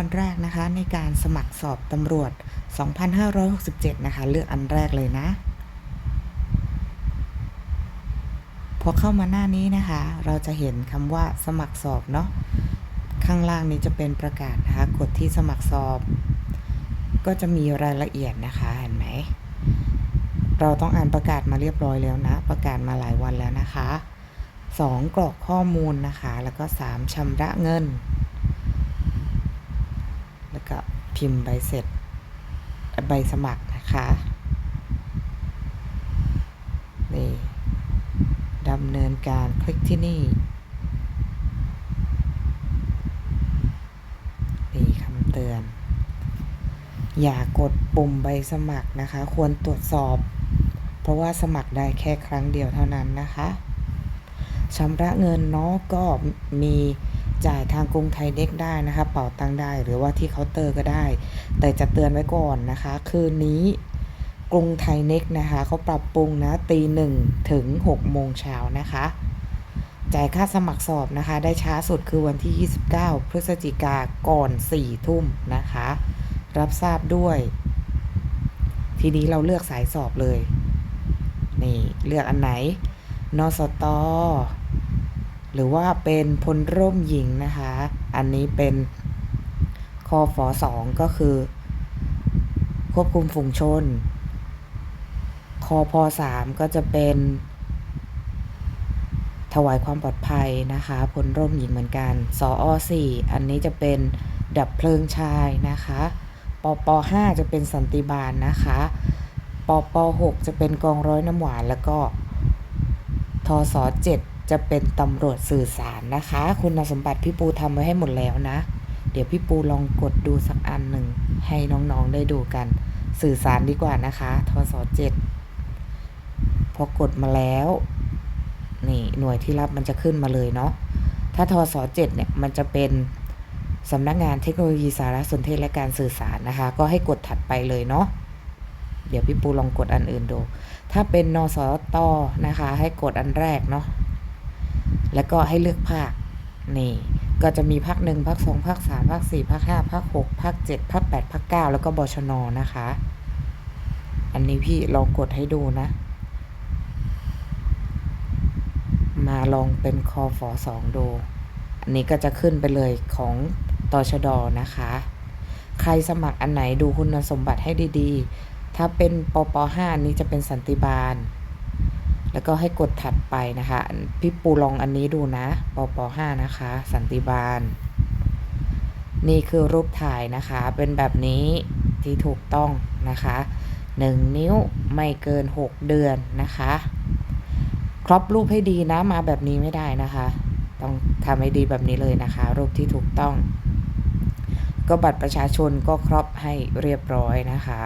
วันแรกนะคะในการสมัครสอบตำรวจ 2567 นะคะ เลือกอันแรกเลยนะ พอเข้ามาหน้านี้นะคะ เราจะเห็นคำว่าสมัครสอบเนาะ ข้างล่างนี้จะเป็นประกาศนะคะ กดที่สมัครสอบ ก็จะมีรายละเอียดนะคะ เห็นไหม เราต้องอ่านประกาศมาเรียบร้อยแล้วนะ ประกาศมาหลายวันแล้วนะคะ 2 กรอกข้อมูลนะคะ แล้วก็ 3ชำระเงิน ก็พิมพ์ใบเสร็จ ใบสมัครนะคะนี่ดำเนินการคลิกที่นี่นี่คำเตือน อย่ากดปุ่มใบสมัครนะคะ ควรตรวจสอบ เพราะว่าสมัครได้แค่ครั้งเดียวเท่านั้นนะคะชำระเงินเนาะก็มี จ่ายทางกรุงไทยเด็กได้นะคะ เป่าตังได้หรือว่าที่เคาน์เตอร์ก็ได้ แต่จะเตือนไว้ก่อนนะคะ คืนนี้กรุงไทยเน็กนะคะเขาปรับปรุงนะตีหนึ่งถึง6โมงเช้านะคะ จ่ายค่าสมัครสอบนะคะ ได้ช้าสุดคือวันที่ 29 พฤศจิกาก่อน4ทุ่มนะคะ รับทราบด้วย ทีนี้เราเลือกสายสอบเลย นี่ เลือกอันไหน นสต หรือว่าเป็นพลร่มหญิงนะคะ อันนี้เป็นคอฟอสองก็คือ ควบคุมฝูงชน คอพอสามก็จะเป็น ถวายความปลอดภัยนะคะพลร่มหญิงเหมือนกันสอสี่อันนี้จะเป็นดับเพลิงชายนะคะปปห้าจะเป็นสันติบาลนะคะปปหกจะเป็นกองร้อยน้ำหวานแล้วก็ทศเจ็ด จะเป็นตำรวจสื่อสารนะคะ คุณสมบัติพี่ปูทำไว้ให้หมดแล้วนะ เดี๋ยวพี่ปูลองกดดูสักอันหนึ่ง ให้น้องๆได้ดูกัน สื่อสารดีกว่านะคะทศเจ็ดพอกดมาแล้ว นี่หน่วยที่รับมันจะขึ้นมาเลยเนาะถ้าทศเจ็ดเนี่ยมันจะเป็นสำนักงานเทคโนโลยีสารสนเทศและการสื่อสารนะคะ ก็ให้กดถัดไปเลยเนาะเดี๋ยวพี่ปูลองกดอันอื่นดู ถ้าเป็นนสตนะคะ ให้กดอันแรกเนาะ แล้วก็ให้เลือกภาคนี่ก็จะมีภาคหนึ่งภาคสองภาคสามภาคสี่ภาคห้าภาคหกภาคเจ็ดภาคแปดภาคเก้าแล้วก็บชนนะคะ อันนี้พี่ลองกดให้ดูนะ มาลองเป็นคอฟอสองดู อันนี้ก็จะขึ้นไปเลยของตชดนะคะ ใครสมัครอันไหนดูคุณสมบัติให้ดีๆ ถ้าเป็นปป5นี้จะเป็นสันติบาล แล้วก็ให้กดถัดไปนะคะ พี่ปูลองอันนี้ดูนะปป5นะคะ สันติบาล นี่คือรูปถ่ายนะคะ เป็นแบบนี้ที่ถูกต้องนะคะ 1 นิ้วไม่เกิน 6 เดือนนะคะครอบรูปให้ดีนะมาแบบนี้ไม่ได้นะคะ ต้องทำให้ดีแบบนี้เลยนะคะ รูปที่ถูกต้อง ก็บัตรประชาชนก็ครอบให้เรียบร้อยนะคะ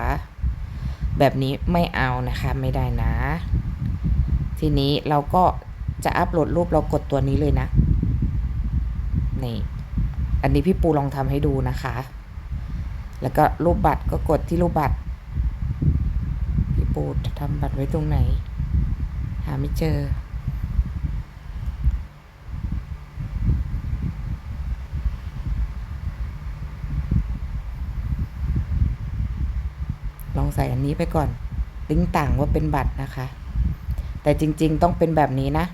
แบบนี้ไม่เอานะคะไม่ได้นะ ทีนี้เราก็จะอัปโหลดรูปเรากดตัวนี้เลยนะ นี่ อันนี้พี่ปูลองทำให้ดูนะคะ แล้วก็รูปบัตรก็กดที่รูปบัตร พี่ปูจะทำบัตรไว้ตรงไหน หาไม่เจอ ลองใส่อันนี้ไปก่อนติ้งต่างว่าเป็นบัตรนะคะ แต่จริงๆต้องเป็นแบบนี้นะ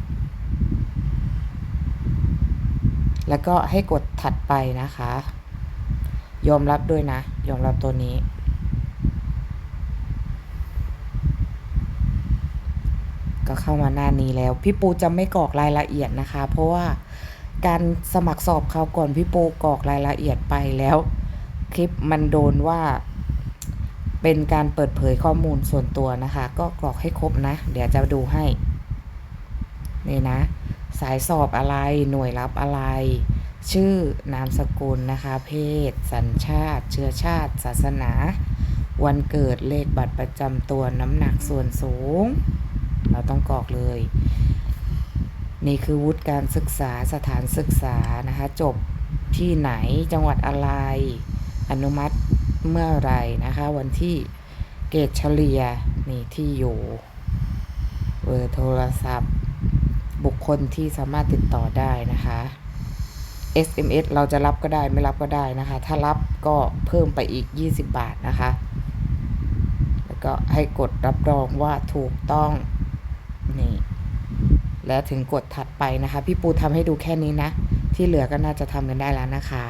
แล้วก็ให้กดถัดไปนะคะ ยอมรับด้วยนะ ยอมรับตัวนี้ ก็เข้ามาหน้านี้แล้ว พี่ปูจะไม่กรอกรายละเอียดนะคะ เพราะว่าการสมัครสอบเขาก่อนพี่ปูกรอกรายละเอียดไปแล้ว คลิปมันโดนว่า เป็นการเปิดเผยข้อมูลส่วนตัวนะคะ ก็กรอกให้ครบนะ เดี๋ยวจะดูให้ นี่นะ สายสอบอะไรหน่วยรับอะไร ชื่อนามสกุลนะคะ เพศ สัญชาติ เชื้อชาติ ศาสนา วันเกิดเลขบัตรประจำตัวน้ำหนักส่วนสูง เราต้องกรอกเลย นี่คือวุฒิการศึกษาสถานศึกษานะคะ จบที่ไหนจังหวัดอะไร อนุมัติ เมื่อไรนะคะ วันที่เกรดเฉลี่ยนี่ที่อยู่เบอร์โทรศัพท์ บุคคลที่สามารถติดต่อได้นะคะ SMS เราจะรับก็ได้ไม่รับก็ได้นะคะ ถ้ารับก็เพิ่มไปอีก 20 บาทนะคะ แล้วก็ให้กดรับรองว่าถูกต้องนี่แล้วถึงกดถัดไปนะคะ พี่ปูทำให้ดูแค่นี้นะ ที่เหลือก็น่าจะทำกันได้แล้วนะคะ